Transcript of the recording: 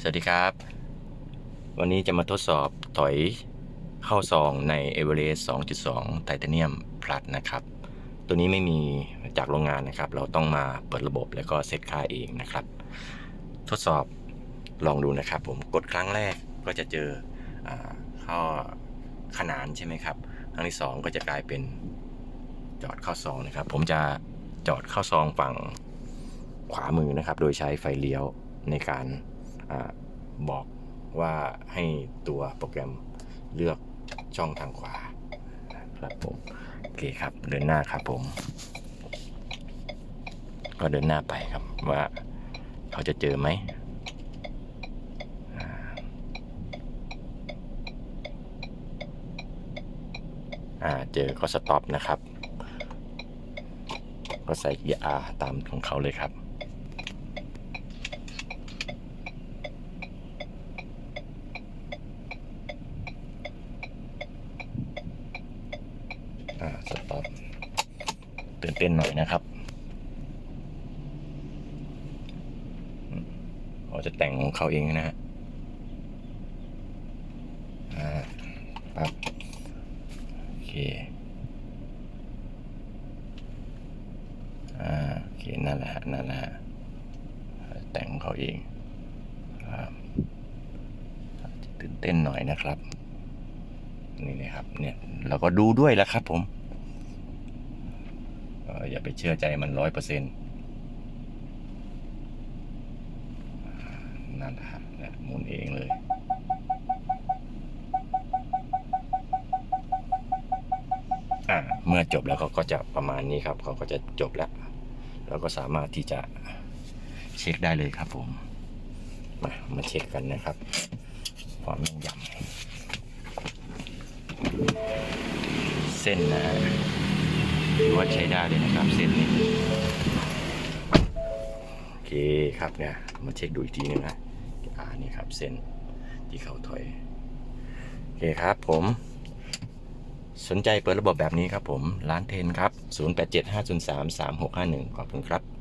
สวัสดีครับ วันนี้จะมาทดสอบถอยเข้าซองใน e v e r e s t 2.2ไทเทเนียมพลัดนะครับ ตัวนี้ไม่มีจากโรงงานนะครับ เราต้องมาเปิดระบบแล้วก็เซตค่าเองนะครับ ทดสอบลองดูนะครับ ผมกดครั้งแรกก็จะเจออข้อขนานใช่ไหมครับ ครั้งที่สองก็จะกลายเป็นจอดเข้าซองนะครับ ผมจะจอดเข้าซองฝั่งขวามือนะครับ โดยใช้ไฟเลี้ยวในการ บอกว่าให้ตัวโปรแกรมเลือกช่องทางขวาครับผมโอเคครับเดินหน้าครับผม ก็เดินหน้าไปครับว่าเขาจะเจอไหมอ่าเจอก็สต็อปนะครับ ก็ใส่เกียร์ R ตามของเขาเลยครับ อ่าสต็อปตื่นเต้นหน่อยนะครับเขาจะแต่งของเขาเองนะฮะอ่าปั๊บโอเคอ่าโอเคนั่นแหละฮะนั่นแหละฮะแต่งของเขาเองครับตื่นเต้นหน่อยนะครับ นี่นะครับ เนี่ยเราก็ดูด้วยแล้วครับผมอย่าไปเชื่อใจมันร้อยเปอร์เซ็นต์นั่นแหละฮะเนี่ยหมุนเองเลยอ่าเมื่อจบแล้วเขาก็จะประมาณนี้ครับ เขาก็จะจบแล้ว เราก็สามารถที่จะเช็คได้เลยครับผม มามาเช็คกันนะครับ ความแม่นยำ เส้นนะฮะถือว่าใช้ได้เลยนะครับเส้นนี้โอเคครับเนี่ยมาเช็คดูอีกทีหนึงนะอ่านี่ครับเส้นที่เขาถอยโอเคครับผมสนใจเปิดระบบแบบนี้ครับผม ร้านเทนครับ 0875033651 ขอบคุณครับ